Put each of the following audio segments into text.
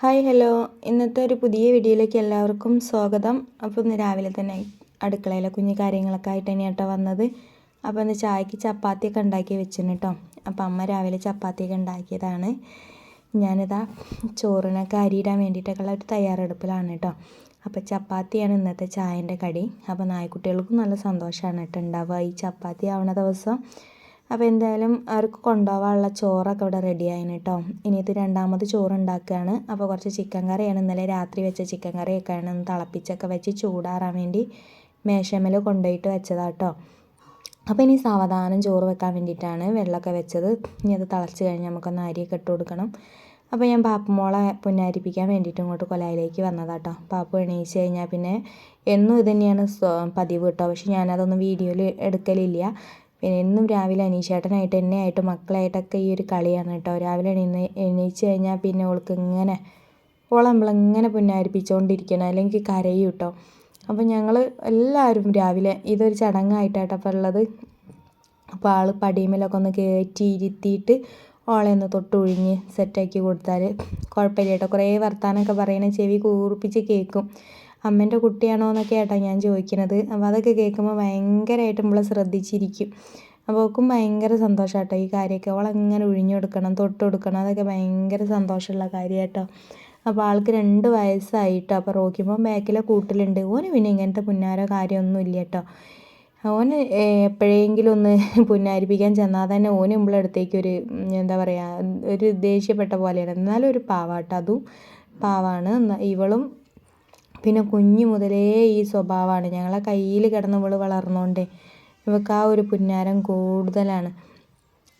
Hi hello. ഇന്നത്തെ ഒരു പുതിയ വീഡിയോയിലേക്ക് എല്ലാവർക്കും സ്വാഗതം. അപ്പോൾ ഇന്ന് രാവിലെ തന്നെ അടുക്കളയിലെ കുഞ്ഞു കാര്യങ്ങളൊക്കെ ആയിട്ട് തന്നെ കേട്ടോ വന്നത്. അപ്പോൾ ഇന്ന് ചായക്ക് ചപ്പാത്തിയൊക്കെ ഉണ്ടാക്കി വെച്ചിന് കേട്ടോ അപ്പോൾ അമ്മ രാവിലെ ചപ്പാത്തിയൊക്കെ ഉണ്ടാക്കിയതാണ്. ഞാനിതാ ചോറിനൊക്കെ അരിയിടാൻ വേണ്ടിയിട്ടൊക്കെയുള്ള ഒരു തയ്യാറെടുപ്പിലാണ് കേട്ടോ അപ്പോൾ ചപ്പാത്തിയാണ് ഇന്നത്തെ ചായന്റെ കടി. അപ്പോൾ നായ്ക്കുട്ടികൾക്കും നല്ല സന്തോഷമാണ് കേട്ടോ ഉണ്ടാവുക ഈ ചപ്പാത്തി ആവുന്ന ദിവസം. അപ്പോൾ എന്തായാലും അവർക്ക് കൊണ്ടുപോകാനുള്ള ചോറൊക്കെ ഇവിടെ റെഡി ആയിന് കേട്ടോ ഇനിയത് രണ്ടാമത് ചോറ് ഉണ്ടാക്കുകയാണ് അപ്പോൾ കുറച്ച് ചിക്കൻ കറിയാണ്. ഇന്നലെ രാത്രി വെച്ച ചിക്കൻ കറിയൊക്കെയാണ് ഒന്ന് തിളപ്പിച്ചൊക്കെ വെച്ച് ചൂടാറാൻ വേണ്ടി മേശമേൽ കൊണ്ടുപോയിട്ട് വെച്ചതാണ് കേട്ടോ അപ്പോൾ ഇനി സാവധാനം ചോറ് വെക്കാൻ വേണ്ടിയിട്ടാണ് വെള്ളമൊക്കെ വെച്ചത്. ഇനി അത് തിളച്ച് കഴിഞ്ഞ് നമുക്കൊന്ന് അരിയൊക്കെ ഇട്ട് കൊടുക്കണം. അപ്പോൾ ഞാൻ പാപ്പുമോളെ പുന്നാരിപ്പിക്കാൻ വേണ്ടിയിട്ട് ഇങ്ങോട്ട് കൊലായിലേക്ക് വന്നതാട്ടോ പാപ്പു എണീച്ച് കഴിഞ്ഞാൽ പിന്നെ എന്നും ഇത് തന്നെയാണ് പതിവ് കേട്ടോ പക്ഷെ ഞാനതൊന്നും വീഡിയോയിൽ എടുക്കലില്ല. പിന്നെ എന്നും രാവിലെ അനീഷേട്ടനായിട്ട് എന്നെ ആയിട്ട് മക്കളായിട്ടൊക്കെ ഈ ഒരു കളിയാണ് കേട്ടോ. രാവിലെ എണീ എണീച്ച് കഴിഞ്ഞാൽ പിന്നെ ഓൾക്ക് ഇങ്ങനെ ഓളെ നമ്മളിങ്ങനെ പുന്നാരിപ്പിച്ചുകൊണ്ടിരിക്കണം അല്ലെങ്കിൽ കരയും കേട്ടോ. അപ്പോൾ ഞങ്ങൾ എല്ലാവരും രാവിലെ ഇതൊരു ചടങ്ങായിട്ടാട്ടോ അപ്പോൾ ഉള്ളത്. അപ്പോൾ ആൾ പടിയുമേലൊക്കെ ഒന്ന് കയറ്റി ഇരുത്തിയിട്ട് ഓളെ ഒന്ന് തൊട്ടൊഴിഞ്ഞ് സെറ്റാക്കി കൊടുത്താൽ കുഴപ്പമില്ല കേട്ടോ. കുറേ വർത്താനമൊക്കെ പറയണ ചെവി കൂർപ്പിച്ച് കേൾക്കും. അമ്മേന്റെ കുട്ടിയാണോ എന്നൊക്കെ ആയിട്ടാണ് ഞാൻ ചോദിക്കുന്നത് അപ്പോൾ അതൊക്കെ കേൾക്കുമ്പോൾ ഭയങ്കരമായിട്ട് നമ്മൾ ശ്രദ്ധിച്ചിരിക്കും. അപ്പോൾ ഓൾക്കും ഭയങ്കര സന്തോഷമാട്ടോ ഈ കാര്യമൊക്കെ. അവളങ്ങനെ ഒഴിഞ്ഞു കൊടുക്കണം തൊട്ട് കൊടുക്കണം അതൊക്കെ ഭയങ്കര സന്തോഷമുള്ള കാര്യമാട്ടോ അപ്പോൾ ആൾക്ക് രണ്ട് വയസ്സായിട്ടോ. അപ്പോൾ റോക്കിമ്പോൾ ബാക്കിലെ കൂട്ടിലുണ്ട്. ഓന് പിന്നെ ഇങ്ങനത്തെ പുന്നാരോ കാര്യമൊന്നും ഇല്ല കേട്ടോ ഓന് എപ്പോഴെങ്കിലും ഒന്ന് പുന്നാരിപ്പിക്കാൻ ചെന്നാൽ തന്നെ ഓന് നമ്മളടുത്തേക്ക് ഒരു എന്താ പറയുക ഒരു ദേഷ്യപ്പെട്ട പോലെയാണ്. എന്നാലും ഒരു പാവാട്ടോ. അതും പാവാണ്. ഇവളും പിന്നെ കുഞ്ഞു മുതലേ ഈ സ്വഭാവമാണ്. ഞങ്ങളെ കയ്യിൽ കിടന്ന് ഇവൾ വളർന്നോണ്ടേ ഇവൾക്ക് ആ ഒരു പുന്നാരം കൂടുതലാണ്.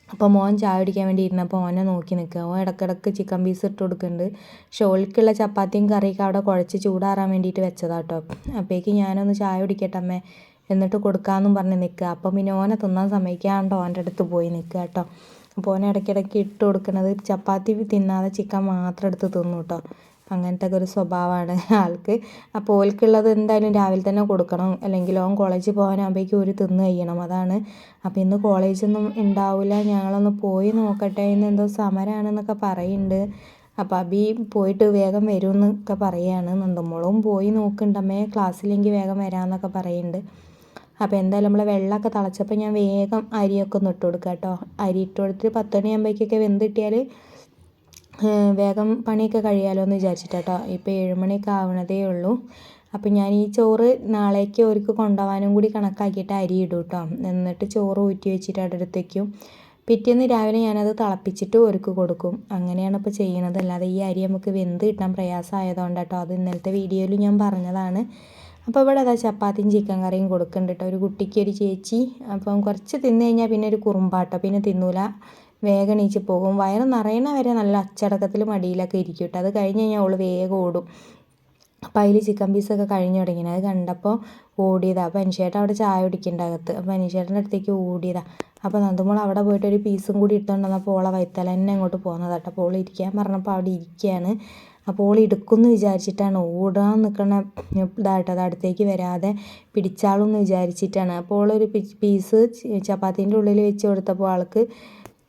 അപ്പോൾ മോൻ ചായ വേണ്ടി ഇരുന്നപ്പോൾ മോനെ നോക്കി നിൽക്കുക ഓൻ ഇടക്കിടക്ക് ചിക്കൻ പീസ് ഇട്ട് കൊടുക്കുന്നുണ്ട് ഷോൾക്കുള്ള ചപ്പാത്തിയും കറിയൊക്കെ അവിടെ കുഴച്ച് ചൂടാറാൻ വേണ്ടിയിട്ട് വെച്ചതാട്ടോ. അപ്പോഴേക്ക് ഞാനൊന്ന് ചായ കുടിക്കട്ടെ അമ്മേ എന്നിട്ട് കൊടുക്കാമെന്നും പറഞ്ഞ് നിൽക്കുക അപ്പം പിന്നെ ഓനെ തിന്നാൻ സമ്മതിക്കാണ്ടോ ഓന്റെ അടുത്ത് പോയി നിൽക്കുക കേട്ടോ അപ്പോൾ ഓനെ ഇടയ്ക്കിടയ്ക്ക് ഇട്ട് കൊടുക്കുന്നത് ചപ്പാത്തി തിന്നാതെ ചിക്കൻ മാത്രം എടുത്ത് തിന്നു കേട്ടോ അങ്ങനത്തെ ഒരു സ്വഭാവമാണ് ആൾക്ക്. അപ്പോൾ ഓൽക്കുള്ളത് എന്തായാലും രാവിലെ തന്നെ കൊടുക്കണം. അല്ലെങ്കിൽ ഓൻ കോളേജിൽ പോകാനാകുമ്പോഴേക്കും ഒരു തിന്ന് കഴിയണം. അതാണ്. അപ്പോൾ ഇന്ന് കോളേജൊന്നും ഉണ്ടാവില്ല ഞങ്ങളൊന്ന് പോയി നോക്കട്ടെ ഇന്ന് എന്തോ സമരമാണെന്നൊക്കെ പറയുന്നുണ്ട് അപ്പോൾ അബി പോയിട്ട് വേഗം വരും എന്നൊക്കെ പറയുകയാണ് നന്ദമോളും പോയി നോക്കുന്നുണ്ടമ്മേ ക്ലാസ്സിലെങ്കിൽ വേഗം വരാമെന്നൊക്കെ പറയുന്നുണ്ട് അപ്പോൾ എന്തായാലും നമ്മൾ വെള്ളമൊക്കെ തിളച്ചപ്പോൾ ഞാൻ വേഗം അരിയൊക്കെ ഒന്ന് ഇട്ട് കൊടുക്കാം കേട്ടോ അരി ഇട്ട് കൊടുത്തിട്ട് പത്ത് മണിയാകുമ്പോഴേക്കൊക്കെ വെന്ത് കിട്ടിയാൽ വേഗം പണിയൊക്കെ കഴിയാമല്ലോ എന്ന് വിചാരിച്ചിട്ടാട്ടോ ഇപ്പോൾ ഏഴുമണിയൊക്കെ ആവണതേ ഉള്ളൂ. അപ്പോൾ ഞാൻ ഈ ചോറ് നാളേക്ക് അവർക്ക് കൊണ്ടുപോകാനും കൂടി കണക്കാക്കിയിട്ട് അരി ഇടും കേട്ടോ എന്നിട്ട് ചോറ് ഊറ്റി വെച്ചിട്ട് അവിടെ എടുത്ത് വയ്ക്കും പിറ്റേന്ന് രാവിലെ ഞാനത് തിളപ്പിച്ചിട്ട് ഒരുക്ക് കൊടുക്കും. അങ്ങനെയാണ് ഇപ്പോൾ ചെയ്യണത്. അല്ലാതെ ഈ അരി നമുക്ക് വെന്ത് കിട്ടാൻ പ്രയാസമായതുകൊണ്ട് കേട്ടോ അത് ഇന്നലത്തെ വീഡിയോയിൽ ഞാൻ പറഞ്ഞതാണ്. അപ്പോൾ ഇവിടെ അതാ ചപ്പാത്തിയും ചിക്കൻ കറിയും കൊടുക്കുന്നുണ്ട് കേട്ടോ ഒരു കുട്ടിക്ക് ഒരു ചേച്ചി. അപ്പം കുറച്ച് തിന്നു കഴിഞ്ഞാൽ പിന്നെ ഒരു കുറുമ്പാട്ടോ. പിന്നെ തിന്നൂല. വേഗം എണീച്ച് പോകും. വയറ് നിറയണ വരെ നല്ല അച്ചടക്കത്തിൽ മടിയിലൊക്കെ ഇരിക്കും കേട്ടോ. അത് കഴിഞ്ഞ് കഴിഞ്ഞാൽ അവൾ വേഗം ഓടും. അപ്പോൾ അതിൽ ചിക്കൻ പീസൊക്കെ കഴിഞ്ഞു തുടങ്ങിയത് അത് കണ്ടപ്പോൾ ഓടിയതാണ് അപ്പോൾ അനുശേട്ടൻ അവിടെ ചായ കുടിക്കേണ്ട അകത്ത്. അപ്പോൾ അനുശേട്ടന്റെ അടുത്തേക്ക് ഓടിയതാണ് അപ്പോൾ നന്ദമോൾ അവിടെ പോയിട്ട് ഒരു പീസും കൂടി ഇട്ടുകൊണ്ട് വന്നപ്പോൾ ഓളെ വൈത്തല തന്നെ അങ്ങോട്ട് പോകുന്നതാട്ടോ അപ്പോൾ ഓൾ ഇരിക്കാൻ പറഞ്ഞപ്പോൾ അവിടെ ഇരിക്കുകയാണ് അപ്പോൾ ഓൾ എടുക്കുമെന്ന് വിചാരിച്ചിട്ടാണ്. ഓടാൻ നിൽക്കണ ഇതായിട്ട് അത് അടുത്തേക്ക് വരാതെ പിടിച്ചാളെന്ന് വിചാരിച്ചിട്ടാണ്. അപ്പോൾ ഓളൊരു പീസ് ചപ്പാത്തീന്റെ ഉള്ളിൽ വെച്ച് കൊടുത്തപ്പോൾ ആൾക്ക്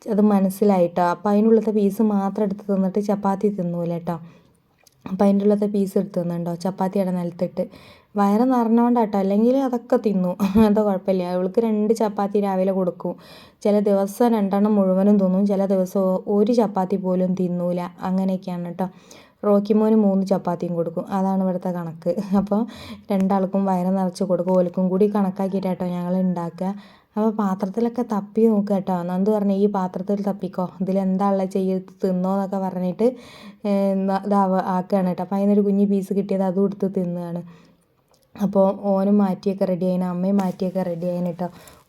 അത് മനസ്സിലായിട്ടോ? അപ്പോൾ അതിനുള്ളത്തെ പീസ് മാത്രം എടുത്ത് തന്നിട്ട് ചപ്പാത്തി തിന്നൂല കേട്ടോ അപ്പം അതിന്റെ ഉള്ളത്തെ പീസ് എടുത്ത് തിന്നുണ്ടോ? ചപ്പാത്തിയുടെ നിലത്തിട്ട്. വയറ് നിറഞ്ഞോണ്ടാട്ടോ. അല്ലെങ്കിൽ അതൊക്കെ തിന്നു. അതോ കുഴപ്പമില്ല. അവൾക്ക് രണ്ട് ചപ്പാത്തി രാവിലെ കൊടുക്കും. ചില ദിവസം രണ്ടെണ്ണം മുഴുവനും തിന്നും. ചില ദിവസം ഒരു ചപ്പാത്തി പോലും തിന്നൂല. അങ്ങനെയൊക്കെയാണ് കേട്ടോ റോക്കിമോന് മൂന്ന് ചപ്പാത്തിയും കൊടുക്കും. അതാണ് ഇവിടുത്തെ കണക്ക്. അപ്പോൾ രണ്ടാൾക്കും വയറ് നിറച്ച് കൊടുക്കും. ഓൽക്കും കൂടി കണക്കാക്കിയിട്ടാട്ടോ ഞങ്ങൾ ഉണ്ടാക്കുക. അപ്പോൾ പാത്രത്തിലൊക്കെ തപ്പി നോക്കുക കേട്ടോ. നന്ദു പറഞ്ഞു ഈ പാത്രത്തിൽ തപ്പിക്കോ. ഇതിലെന്താ ഉള്ളത് ചെയ്ത് തിന്നോ എന്നൊക്കെ പറഞ്ഞിട്ട് ഇതാവുക ആക്കുകയാണ് കേട്ടോ. അപ്പോൾ അതിനൊരു കുഞ്ഞ് പീസ് കിട്ടിയത് അതും എടുത്ത് തിന്നുകയാണ് അപ്പോൾ ഓനും മാറ്റിയൊക്കെ റെഡി ആയിന്. അമ്മയും മാറ്റിയൊക്കെ റെഡി ആയിന് കേട്ടോ.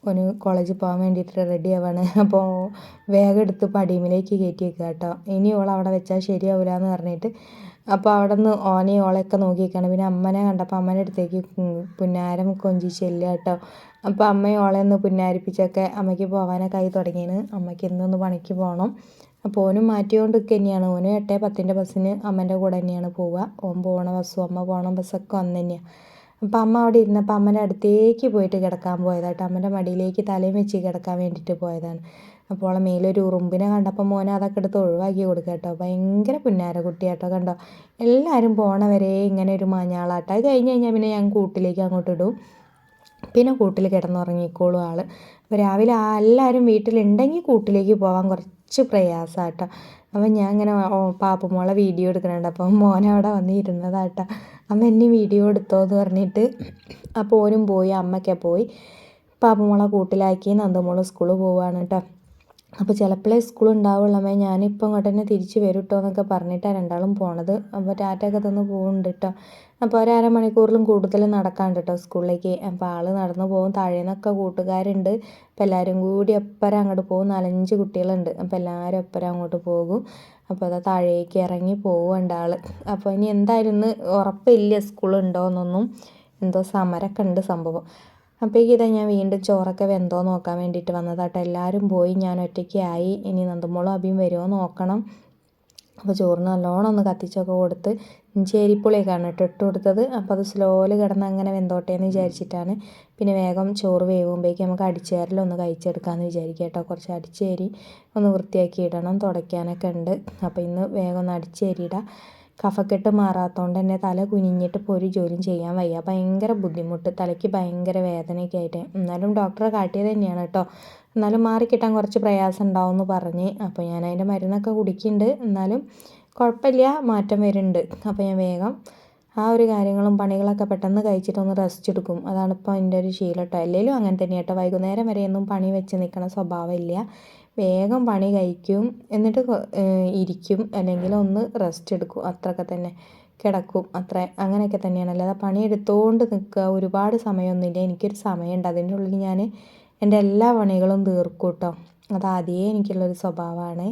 ഓന് കോളേജിൽ പോകാൻ വേണ്ടിയിട്ട് റെഡി ആവാണ്. അപ്പോൾ വേഗം എടുത്ത് പടിയുമിലേക്ക് കയറ്റി വെക്കുക കേട്ടോ. ഇനി ഓൾ അവിടെ വെച്ചാൽ ശരിയാവില്ല എന്ന് പറഞ്ഞിട്ട് അപ്പോൾ അവിടെ നിന്ന് ഓനെയും ഓളെയൊക്കെ നോക്കിയിരിക്കുകയാണ് പിന്നെ അമ്മനെ കണ്ടപ്പോൾ അമ്മേന്റെ അടുത്തേക്ക് പുന്നാരം കൊഞ്ചി ചെല്ലുക കേട്ടോ. അപ്പോൾ അമ്മയും ഓളെ ഒന്ന് പുന്നാരിപ്പിച്ചൊക്കെ അമ്മയ്ക്ക് പോകാനൊക്കെ ആയി തുടങ്ങിയാണ് അമ്മയ്ക്ക് ഇന്നൊന്ന് പണിക്ക് പോകണം അപ്പോൾ ഓനും മാറ്റിക്കൊണ്ട് തന്നെയാണ്. ഓനും എട്ടേ പത്തിന്റെ ബസ്സിന് അമ്മേന്റെ കൂടെ തന്നെയാണ് പോവുക. ഓൻ പോകണ ബസ്സും അമ്മ പോകണ ബസ്സൊക്കെ ഒന്ന് തന്നെയാണ് അപ്പം അമ്മ അവിടെ ഇരുന്നപ്പോൾ അമ്മേന്റെ അടുത്തേക്ക് പോയിട്ട് കിടക്കാൻ പോയതാട്ടോ അമ്മേന്റെ മടിയിലേക്ക് തലയും വെച്ച് കിടക്കാൻ വേണ്ടിയിട്ട് പോയതാണ്. അപ്പോൾ അവളെ മേലൊരു ഉറുമ്പിനെ കണ്ടപ്പോൾ മോനെ അതൊക്കെ എടുത്ത് ഒഴിവാക്കി കൊടുക്കുക കേട്ടോ. ഭയങ്കര പിന്നാര കുട്ടിയാട്ടോ കണ്ടോ. എല്ലാവരും പോണ വരെ ഇങ്ങനെ ഒരു മഞ്ഞാളാട്ടോ. അത് കഴിഞ്ഞ് കഴിഞ്ഞാൽ പിന്നെ ഞാൻ കൂട്ടിലേക്ക് അങ്ങോട്ട് ഇടും. പിന്നെ കൂട്ടിൽ കിടന്നുറങ്ങിക്കോളും ആൾ അപ്പോൾ രാവിലെ എല്ലാവരും വീട്ടിലുണ്ടെങ്കിൽ കൂട്ടിലേക്ക് പോകാൻ കുറച്ച് പ്രയാസമാട്ടോ. അപ്പം ഞാൻ ഇങ്ങനെ പാപ്പുമോളെ വീഡിയോ എടുക്കുന്നുണ്ട്. അപ്പം മോൻ അവിടെ വന്ന് ഇരുന്നതാട്ടോ. അമ്മ എന്നെ വീഡിയോ എടുത്തോ എന്ന് പറഞ്ഞിട്ട് അപ്പോൾ ഓനും പോയി അമ്മയ്ക്ക് പോയി. പാപ്പുമോളെ കൂട്ടിലാക്കി നന്ദമോൾ സ്കൂളിൽ പോവുകയാണ് കേട്ടോ. അപ്പോൾ ചിലപ്പോഴേ സ്കൂൾ ഉണ്ടാവുള്ളൂ അമ്മേ ഞാനിപ്പോൾ ഇങ്ങോട്ട് തന്നെ തിരിച്ച് വരും കേട്ടോ എന്നൊക്കെ പറഞ്ഞിട്ടാണ് രണ്ടാളും പോണത്. അപ്പോൾ ടാറ്റയൊക്കെ തന്ന് പോകുന്നുണ്ട് കേട്ടോ അപ്പോൾ ഒരു അരമണിക്കൂറിലും കൂടുതൽ നടക്കാണ്ട് കേട്ടോ സ്കൂളിലേക്ക്. അപ്പോൾ ആൾ നടന്നു പോകും. താഴേന്നൊക്കെ കൂട്ടുകാരുണ്ട്. അപ്പോൾ എല്ലാവരും കൂടി ഒപ്പരം അങ്ങോട്ട് പോകും. നാലഞ്ച് കുട്ടികളുണ്ട്. അപ്പോൾ എല്ലാവരും ഒപ്പരം അങ്ങോട്ട് പോകും. അപ്പോൾ അതാ താഴേക്ക് ഇറങ്ങി പോകും ആൾ അപ്പോൾ ഇനി എന്തായാലും ഉറപ്പില്ല സ്കൂളുണ്ടോ എന്നൊന്നും എന്തോ സമരമൊക്കെ ഉണ്ട് സംഭവം. അപ്പോഴേക്കും ഇതാ ഞാൻ വീണ്ടും ചോറൊക്കെ വെന്തോ നോക്കാൻ വേണ്ടിയിട്ട് വന്നതാട്ടോ. എല്ലാവരും പോയി ഞാൻ ഒറ്റയ്ക്കായി ഇനി നന്ദമോളും അഭിയും വരുമോ നോക്കണം. അപ്പോൾ ചോറിന് നല്ലോണം ഒന്ന് കത്തിച്ചൊക്കെ കൊടുത്ത് ചേരിപ്പുളിയൊക്കെയാണ് കേട്ടോ ഇട്ട് കൊടുത്തത്. അപ്പോൾ അത് സ്ലോയിൽ കിടന്ന് അങ്ങനെ വെന്തോട്ടെ എന്ന് വിചാരിച്ചിട്ടാണ്. പിന്നെ വേഗം ചോറ് വേവുമ്പോഴേക്കും നമുക്ക് അടിച്ചേരലൊന്ന് കഴിച്ചെടുക്കാമെന്ന് വിചാരിക്കുക കേട്ടോ. കുറച്ച് അടിച്ചേരി ഒന്ന് വൃത്തിയാക്കി ഇടണം തുടയ്ക്കാനൊക്കെ ഉണ്ട്. അപ്പോൾ ഇന്ന് വേഗം ഒന്ന് അടിച്ചേരിയിടാം. കഫക്കെട്ട് മാറാത്തതുകൊണ്ട് തന്നെ തല കുനിഞ്ഞിട്ട് ഇപ്പോൾ ഒരു ജോലിയും ചെയ്യാൻ വയ്യ. ഭയങ്കര ബുദ്ധിമുട്ട്. തലയ്ക്ക് ഭയങ്കര വേദനയൊക്കെ ആയിട്ട്. എന്നാലും ഡോക്ടറെ കാട്ടിയത് തന്നെയാണ് കേട്ടോ എന്നാലും മാറിക്കിട്ടാൻ കുറച്ച് പ്രയാസം ഉണ്ടാവും എന്ന് പറഞ്ഞ് അപ്പോൾ ഞാൻ അതിന്റെ മരുന്നൊക്കെ കുടിക്കുന്നുണ്ട് എന്നാലും കുഴപ്പമില്ല മാറ്റം വരുന്നുണ്ട്. അപ്പോൾ ഞാൻ വേഗം ആ ഒരു കാര്യങ്ങളും പണികളൊക്കെ പെട്ടെന്ന് കഴിച്ചിട്ടൊന്ന് റെസ്റ്റ് എടുക്കും. അതാണ് ഇപ്പോൾ എന്റെ ഒരു ശീലം കേട്ടോ അല്ലെങ്കിലും അങ്ങനെ തന്നെ കേട്ടോ വൈകുന്നേരം വരെ വരെയൊന്നും പണി വെച്ച് നിൽക്കണ സ്വഭാവമില്ല. വേഗം പണി കഴിക്കും എന്നിട്ട് ഇരിക്കും അല്ലെങ്കിൽ ഒന്ന് റെസ്റ്റ് എടുക്കും. അത്രയൊക്കെ തന്നെ കിടക്കും. അത്ര അങ്ങനെയൊക്കെ തന്നെയാണ്. അല്ലാതെ പണിയെടുത്തുകൊണ്ട് നിൽക്കുക ഒരുപാട് സമയമൊന്നുമില്ല. എനിക്കൊരു സമയമുണ്ട്. അതിന്റെ ഉള്ളിൽ ഞാൻ എന്റെ എല്ലാ പണികളും തീർക്കും കേട്ടോ അത് ആദ്യമേ എനിക്കുള്ളൊരു സ്വഭാവമാണ്.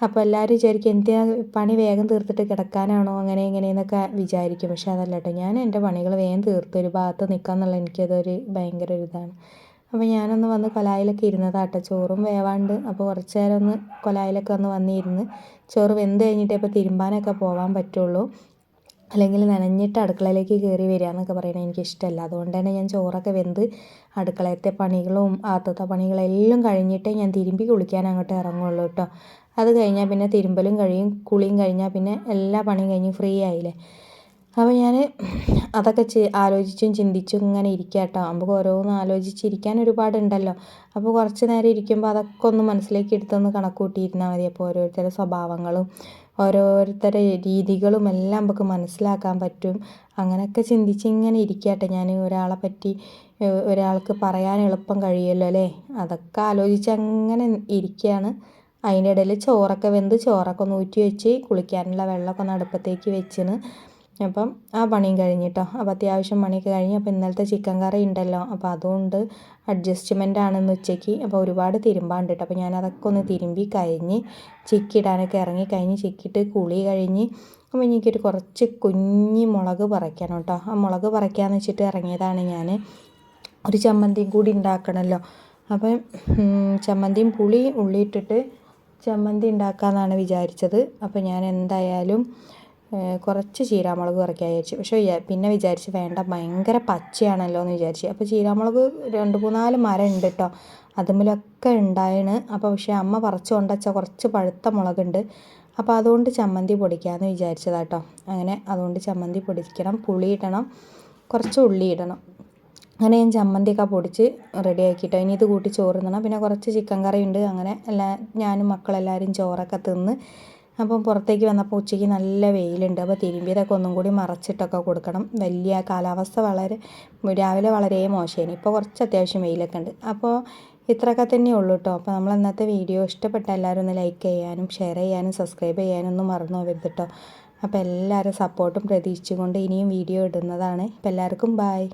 അപ്പോൾ എല്ലാവരും വിചാരിക്കും എന്തിനാ പണി വേഗം തീർത്തിട്ട് കിടക്കാനാണോ? അങ്ങനെ ഇങ്ങനെയെന്നൊക്കെ വിചാരിക്കും. പക്ഷേ അതല്ല കേട്ടോ. ഞാൻ എന്റെ പണികൾ വേഗം തീർത്ത് ഒരു ഭാഗത്ത് നിൽക്കുക എന്നുള്ള എനിക്കതൊരു ഭയങ്കര ഒരു ഇതാണ്. അപ്പോൾ ഞാനൊന്ന് വന്ന് കൊലായിലൊക്കെ ഇരുന്നതാട്ടോ. ചോറും വേവാണ്ട്. അപ്പോൾ കുറച്ച് നേരം ഒന്ന് കൊലായിലൊക്കെ ഒന്ന് വന്നിരുന്ന് ചോറ് വെന്ത് കഴിഞ്ഞിട്ടേ ഇപ്പോൾ തിരുമ്പാനൊക്കെ പോകാൻ പറ്റുള്ളൂ. അല്ലെങ്കിൽ നനഞ്ഞിട്ട് അടുക്കളയിലേക്ക് കയറി വരിക എന്നൊക്കെ പറയുന്നത് എനിക്കിഷ്ടമല്ല അതുകൊണ്ട് തന്നെ ഞാൻ ചോറൊക്കെ വെന്ത് അടുക്കളയത്തെ പണികളും ആത്തത്തെ പണികളെല്ലാം കഴിഞ്ഞിട്ടേ ഞാൻ തിരുമ്പി കുളിക്കാൻ അങ്ങോട്ട് ഇറങ്ങുള്ളൂ കേട്ടോ. അത് കഴിഞ്ഞാൽ പിന്നെ തിരുമ്പലും കഴിയും കുളിയും കഴിഞ്ഞാൽ പിന്നെ എല്ലാ പണിയും കഴിഞ്ഞ് ഫ്രീ ആയില്ലേ. അപ്പോൾ ഞാൻ അതൊക്കെ ചെ ആലോചിച്ചും ചിന്തിച്ചും ഇങ്ങനെ ഇരിക്കുക കേട്ടോ നമുക്ക് ഓരോന്ന് ആലോചിച്ചിരിക്കാൻ ഒരുപാടുണ്ടല്ലോ. അപ്പോൾ കുറച്ച് നേരം ഇരിക്കുമ്പോൾ അതൊക്കെ ഒന്ന് മനസ്സിലേക്ക് എടുത്തൊന്ന് കണക്ക് കൂട്ടിയിരുന്നാൽ മതി. അപ്പോൾ ഓരോരുത്തരുടെ സ്വഭാവങ്ങളും ഓരോരുത്തരുടെ രീതികളും എല്ലാം നമുക്ക് മനസ്സിലാക്കാൻ പറ്റും. അങ്ങനെയൊക്കെ ചിന്തിച്ച് ഇങ്ങനെ ഇരിക്കട്ടെ. ഞാൻ ഒരാളെ പറ്റി ഒരാൾക്ക് പറയാൻ എളുപ്പം കഴിയുമല്ലോ അല്ലേ? അതൊക്കെ ആലോചിച്ച് അങ്ങനെ ഇരിക്കുകയാണ് അതിന്റെ ഇടയിൽ ചോറൊക്കെ വെന്ത് ചോറൊക്കെ ഒന്ന് ഊറ്റി വെച്ച് കുളിക്കാനുള്ള വെള്ളമൊക്കെ ഒന്ന് അടുപ്പത്തേക്ക് വെച്ചിന് അപ്പം ആ പണിയും കഴിഞ്ഞിട്ടോ. അപ്പോൾ അത്യാവശ്യം പണിയൊക്കെ കഴിഞ്ഞ് അപ്പോൾ ഇന്നലത്തെ ചിക്കൻ കറി ഉണ്ടല്ലോ. അപ്പോൾ അതുകൊണ്ട് അഡ്ജസ്റ്റ്മെന്റ് ആണെന്ന് ഉച്ചയ്ക്ക്. അപ്പോൾ ഒരുപാട് തിരുമ്പാണ്ട് കേട്ടോ. അപ്പോൾ ഞാൻ അതൊക്കെ ഒന്ന് തിരുമ്പി കഴിഞ്ഞ് ചിക്കിടാനൊക്കെ ഇറങ്ങി കഴിഞ്ഞ് ചിക്കിട്ട് കുളി കഴിഞ്ഞ് അപ്പോൾ എനിക്കൊരു കുറച്ച് കുഞ്ഞി മുളക് പറിക്കണം കേട്ടോ. ആ മുളക് പറിക്കാമെന്ന് വെച്ചിട്ട് ഇറങ്ങിയതാണ് ഞാൻ. ഒരു ചമ്മന്തിയും കൂടി ഉണ്ടാക്കണമല്ലോ അപ്പം ചമ്മന്തിയും പുളി ഉള്ളിയിട്ടിട്ട് ചമ്മന്തി ഉണ്ടാക്കാമെന്നാണ് വിചാരിച്ചത്. അപ്പോൾ ഞാൻ എന്തായാലും കുറച്ച് ചീരാമുളക് കുറയ്ക്കാൻ വിചാരിച്ചു. പക്ഷേ പിന്നെ വിചാരിച്ചു വേണ്ട ഭയങ്കര പച്ചയാണല്ലോ എന്ന് വിചാരിച്ചു. അപ്പോൾ ചീരാമുളക് രണ്ട് മൂന്നാൽ മരം ഉണ്ട് കേട്ടോ അതുമ്മലൊക്കെ ഉണ്ടായിന് അപ്പോൾ പക്ഷേ അമ്മ പറിച്ചു കൊണ്ടുവച്ച കുറച്ച് പഴുത്ത മുളകുണ്ട്. അപ്പോൾ അതുകൊണ്ട് ചമ്മന്തി പൊടിക്കാമെന്ന് വിചാരിച്ചതാട്ടോ അങ്ങനെ അതുകൊണ്ട് ചമ്മന്തി പൊടിക്കണം പുളി ഇടണം കുറച്ച് ഉള്ളി ഇടണം. അങ്ങനെ ഞാൻ ചമ്മന്തിയൊക്കെ പൊടിച്ച് റെഡി ആക്കിയിട്ടോ ഇനി ഇത് കൂട്ടി ചോറ് തിന്നണം. പിന്നെ കുറച്ച് ചിക്കൻ കറി ഉണ്ട് അങ്ങനെ എല്ലാ ഞാനും മക്കളെല്ലാവരും ചോറൊക്കെ തിന്ന് അപ്പം പുറത്തേക്ക് വന്നപ്പോൾ ഉച്ചയ്ക്ക് നല്ല വെയിലുണ്ട്. അപ്പോൾ തിരുമ്പിയതൊക്കെ ഒന്നും കൂടി മറച്ചിട്ടൊക്കെ കൊടുക്കണം. വലിയ കാലാവസ്ഥ വളരെ രാവിലെ വളരെ മോശമായിരുന്നു. ഇപ്പോൾ കുറച്ച് അത്യാവശ്യം വെയിലൊക്കെ ഉണ്ട്. അപ്പോൾ ഇത്രയൊക്കെ തന്നെ ഉള്ളൂ കേട്ടോ. അപ്പോൾ നമ്മൾ ഇന്നത്തെ വീഡിയോ ഇഷ്ടപ്പെട്ട എല്ലാവരും ഒന്ന് ലൈക്ക് ചെയ്യാനും ഷെയർ ചെയ്യാനും സബ്സ്ക്രൈബ് ചെയ്യാനും ഒന്നും മറന്നു പോകരുത് കേട്ടോ. അപ്പോൾ എല്ലാവരും സപ്പോർട്ടും പ്രതീക്ഷിച്ചുകൊണ്ട് ഇനിയും വീഡിയോ ഇടുന്നതാണ്. അപ്പോൾ എല്ലാവർക്കും ബായ്